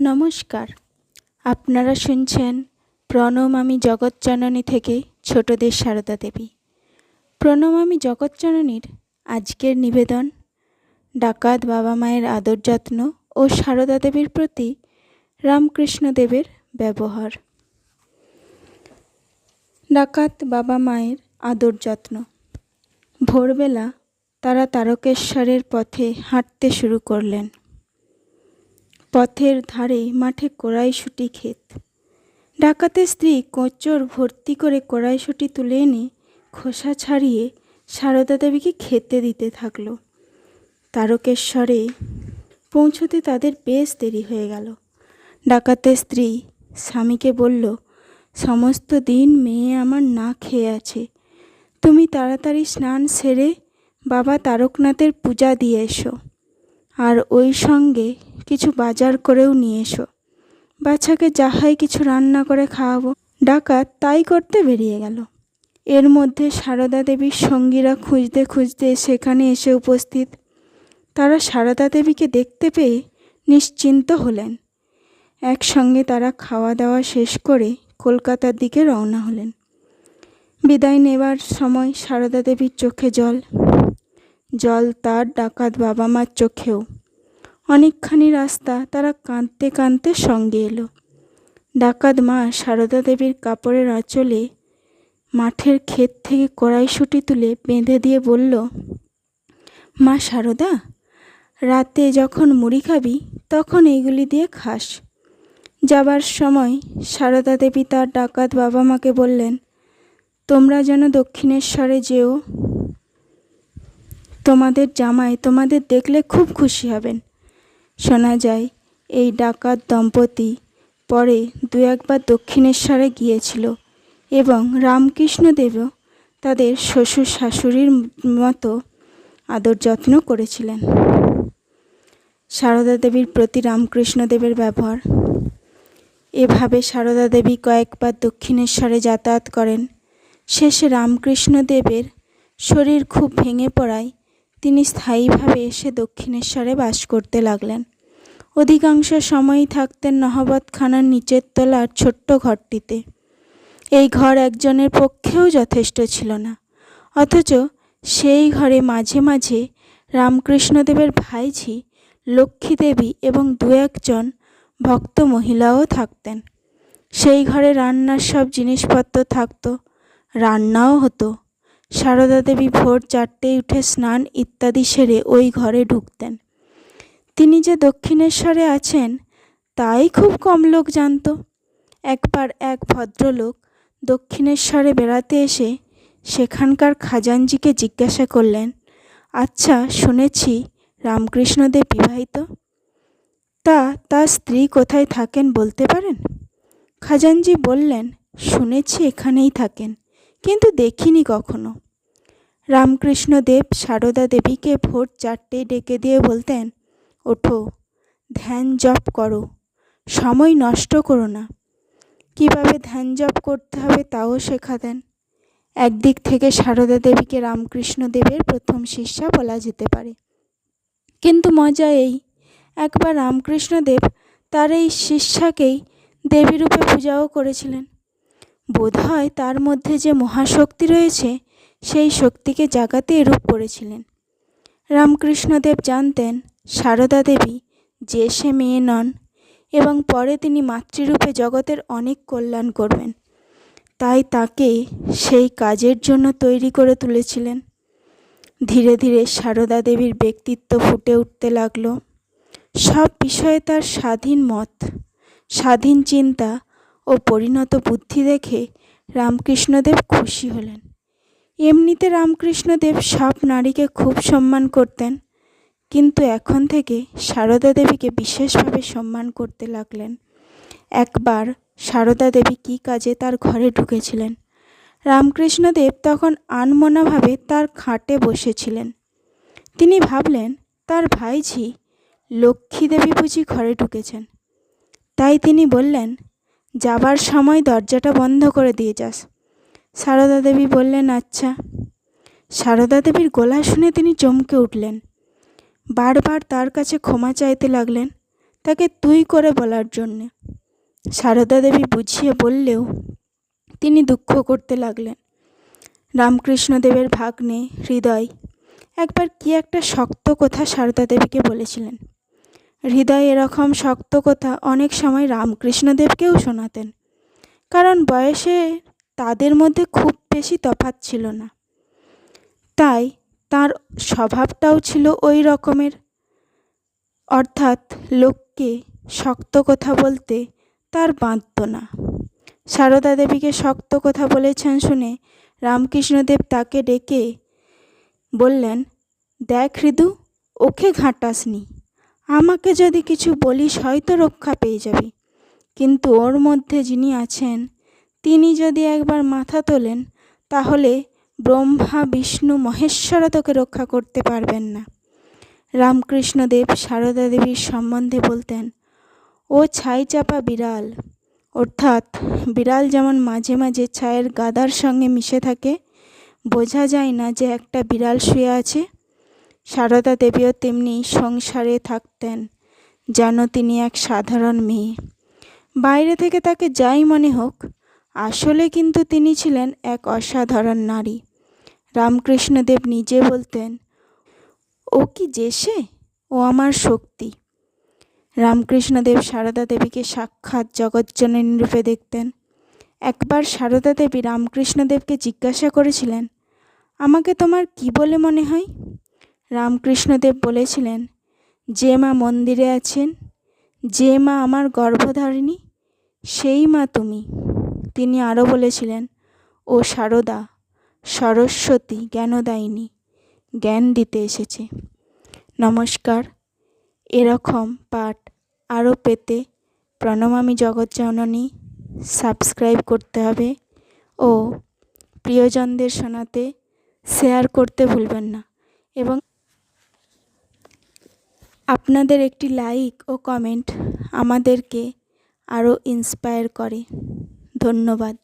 নমস্কার। আপনারা শুনছেন প্রণম আমি জগৎজননী থেকে ছোটদের সারদা দেবী। প্রণম আমি জগৎজননীর আজকের নিবেদন, ডাকাত বাবা মায়ের আদর যত্ন ও সারদা দেবীর প্রতি রামকৃষ্ণ দেবের ব্যবহার। ডাকাত বাবা মায়ের আদর যত্ন। ভোরবেলা তারা তারকেশ্বরের পথে হাঁটতে শুরু করলেন। পথের ধারে মাঠে কড়াইশুঁটি ক্ষেত। ডাকাতের স্ত্রী কোঁচর ভর্তি করে কড়াইশুঁটি তুলে এনে খোসা ছাড়িয়ে সারদা দেবীকে খেতে দিতে থাকল। তারকেশ্বরে পৌঁছতে তাদের বেশ দেরি হয়ে গেল। ডাকাতের স্ত্রী স্বামীকে বলল, সমস্ত দিন মেয়ে আমার না খেয়ে আছে। তুমি তাড়াতাড়ি স্নান সেরে বাবা তারকনাথের পূজা দিয়ে এসো। আর ওই সঙ্গে কিছু বাজার করেও নিয়ে এসো। বাচ্চাকে যাহাই কিছু রান্না করে খাওয়াবো, ডাকাত তাই করতে বেরিয়ে গেল। এর মধ্যে সারদা দেবীর সঙ্গীরা খুঁজতে খুঁজতে সেখানে এসে উপস্থিত। তারা সারদা দেবীকে দেখতে পেয়ে নিশ্চিন্ত হলেন। একসঙ্গে তারা খাওয়া দাওয়া শেষ করে কলকাতার দিকে রওনা হলেন। বিদায় নেবার সময় সারদা দেবীর চোখে জল জল তার ডাকাত বাবা মার চোখেও। অনেকখানি রাস্তা তারা কাঁদতে কাঁদতে সঙ্গে এলো। ডাকাত মা সারদা দেবীর কাপড়ের আঁচলে মাঠের ক্ষেত থেকে কড়াইশুঁটি তুলে বেঁধে দিয়ে বলল, মা সারদা, রাতে যখন মুড়ি খাবি তখন এইগুলি দিয়ে খাস। যাবার সময় সারদা দেবী তার ডাকাত বাবা মাকে বললেন, তোমরা যেন দক্ষিণেশ্বরে যেও তোমাদের জামাই তোমাদের দেখলে খুব খুশি হবেন। শোনা যায়, এই ডাকাত দম্পতি পরে দু একবার দক্ষিণেশ্বরে গিয়েছিল এবং রামকৃষ্ণদেবও তাদের শ্বশুর শাশুড়ির মতো আদর যত্ন করেছিলেন। সারদা দেবীর প্রতি রামকৃষ্ণদেবের ব্যবহার। এভাবে সারদা দেবী কয়েকবার দক্ষিণেশ্বরে যাতায়াত করেন। শেষে রামকৃষ্ণদেবের শরীর খুব ভেঙে পড়ায় তিনি স্থায়ীভাবে এসে দক্ষিণেশ্বরে বাস করতে লাগলেন। অধিকাংশ সময়ই থাকতেন নহবতখানার নিচের তলার ছোট্ট ঘরটিতে। এই ঘর একজনের পক্ষেও যথেষ্ট ছিল না। অথচ সেই ঘরে মাঝে মাঝে রামকৃষ্ণদেবের ভাইঝি লক্ষ্মী দেবী এবং দু একজন ভক্ত মহিলাও থাকতেন। সেই ঘরে রান্নার সব জিনিসপত্র থাকত, রান্নাও হতো। সারদা দেবী ভোর চারটেয় উঠে স্নান ইত্যাদি সেরে ওই ঘরে ঢুকতেন। তিনি যে দক্ষিণেশ্বরে আছেন, তাই খুব কম লোক জানত। একবার এক ভদ্রলোক দক্ষিণেশ্বরে বেড়াতে এসে সেখানকার খাজানজিকে জিজ্ঞাসা করলেন আচ্ছা শুনেছি রামকৃষ্ণদেব বিবাহিত। তা তার স্ত্রী কোথায় থাকেন বলতে পারেন? খাজানজি বললেন, শুনেছি এখানেই থাকেন। কিন্তু দেখিনি কখনো। রামকৃষ্ণদেব সারদা দেবীকে ভোর চারটেয় ডেকে দিয়ে বলতেন, ওঠো, ধ্যান জপ করো, সময় নষ্ট করো না। কীভাবে ধ্যান জপ করতে হবে তাও শেখাতেন। একদিক থেকে সারদা দেবীকে রামকৃষ্ণ দেবের প্রথম শিষ্যা বলা যেতে পারে। কিন্তু মজা এই, একবার রামকৃষ্ণদেব তার এই শিষ্যাকেই দেবীরূপে পূজাও করেছিলেন। বোধহয় তার মধ্যে যে মহাশক্তি রয়েছে, সেই শক্তিকে জাগাতে এরূপ করেছিলেন। রামকৃষ্ণদেব জানতেন, সারদা দেবী যে সে মেয়ে নন এবং পরে তিনি মাতৃরূপে জগতের অনেক কল্যাণ করবেন। তাই তাকে সেই কাজের জন্য তৈরি করে তুলেছিলেন। ধীরে ধীরে সারদা দেবীর ব্যক্তিত্ব ফুটে উঠতে লাগল। সব বিষয়ে তার স্বাধীন মত, স্বাধীন চিন্তা ও পরিণত বুদ্ধি দেখে রামকৃষ্ণদেব খুশি হলেন। এমনিতে রামকৃষ্ণদেব সব নারীকে খুব সম্মান করতেন, কিন্তু এখন থেকে সারদা দেবীকে বিশেষভাবে সম্মান করতে লাগলেন। একবার সারদা দেবী কী কাজে তার ঘরে ঢুকেছিলেন? রামকৃষ্ণদেব তখন আনমনাভাবে তার খাটে বসেছিলেন। তিনি ভাবলেন, তার ভাইঝি লক্ষ্মী দেবী বুঝি ঘরে ঢুকেছেন। তাই তিনি বললেন যাবার সময় দরজাটা বন্ধ করে দিয়ে যাস। সারদা দেবী বললেন আচ্ছা। সারদা দেবীর গলা শুনে তিনি চমকে উঠলেন। বারবার তার কাছে ক্ষমা চাইতে লাগলেন তাকে তুই করে বলার জন্যে। সারদা দেবী বুঝিয়ে বললেও তিনি দুঃখ করতে লাগলেন। রামকৃষ্ণদেবের ভাগ্নে, হৃদয়, একবার কি একটা শক্ত কথা সারদা দেবীকে বলেছিলেন। হৃদয় এরকম শক্ত কথা অনেক সময় রামকৃষ্ণদেবকেও শোনাতেন। কারণ বয়সে তাদের মধ্যে খুব বেশি তফাৎ ছিল না। তাই তার স্বভাবটাও ছিল ওই রকমের। অর্থাৎ লোককে শক্ত কথা বলতে তার বাঁধত না। সারদা দেবীকে শক্ত কথা বলেছেন শুনে রামকৃষ্ণদেব তাকে ডেকে বললেন, দেখ হৃদু, ওকে ঘাঁটাসনি। আমাকে যদি কিছু বলিস, হয়তো রক্ষা পেয়ে যাবি। কিন্তু ওর মধ্যে যিনি আছেন, তিনি যদি একবার মাথা তোলেন, তাহলে ব্রহ্মা, বিষ্ণু, মহেশ্বরা তোকে রক্ষা করতে পারবেন না। রামকৃষ্ণদেব সারদা দেবীর সম্বন্ধে বলতেন, ও ছাই চাপা বিড়াল, অর্থাৎ বিড়াল যেমন মাঝে মাঝে ছায়ের গাদার সঙ্গে মিশে থাকে, বোঝা যায় না যে একটা বিড়াল শুয়ে আছে। সারদা দেবীও তেমনি সংসারে থাকতেন, যেন তিনি এক সাধারণ মেয়ে। বাইরে থেকে তাকে যাই মনে হোক, আসলে কিন্তু তিনি ছিলেন এক অসাধারণ নারী। রামকৃষ্ণদেব নিজে বলতেন, ও কি যেসে ও আমার শক্তি। রামকৃষ্ণদেব সারদা দেবীকে সাক্ষাৎ জগজ্জননী রূপে দেখতেন। একবার সারদা দেবী রামকৃষ্ণদেবকে জিজ্ঞাসা করেছিলেন, আমাকে তোমার কি বলে মনে হয়? রামকৃষ্ণদেব বলেছিলেন, যে মা মন্দিরে আছেন, যে মা আমার গর্ভধারিণী, সেই মা তুমি। তিনি আরও বলেছিলেন, ও সারদা, সরস্বতী জ্ঞানদায়িনী, জ্ঞান দিতে এসেছে। নমস্কার। এরকম পাঠ আরও পেতে প্রণমামি জগৎজননী সাবস্ক্রাইব করতে হবে ও প্রিয়জনদের শোনাতে শেয়ার করতে ভুলবেন না। এবং আপনাদের একটি লাইক ও কমেন্ট আমাদেরকে আরও ইন্সপায়ার করে। ধন্যবাদ।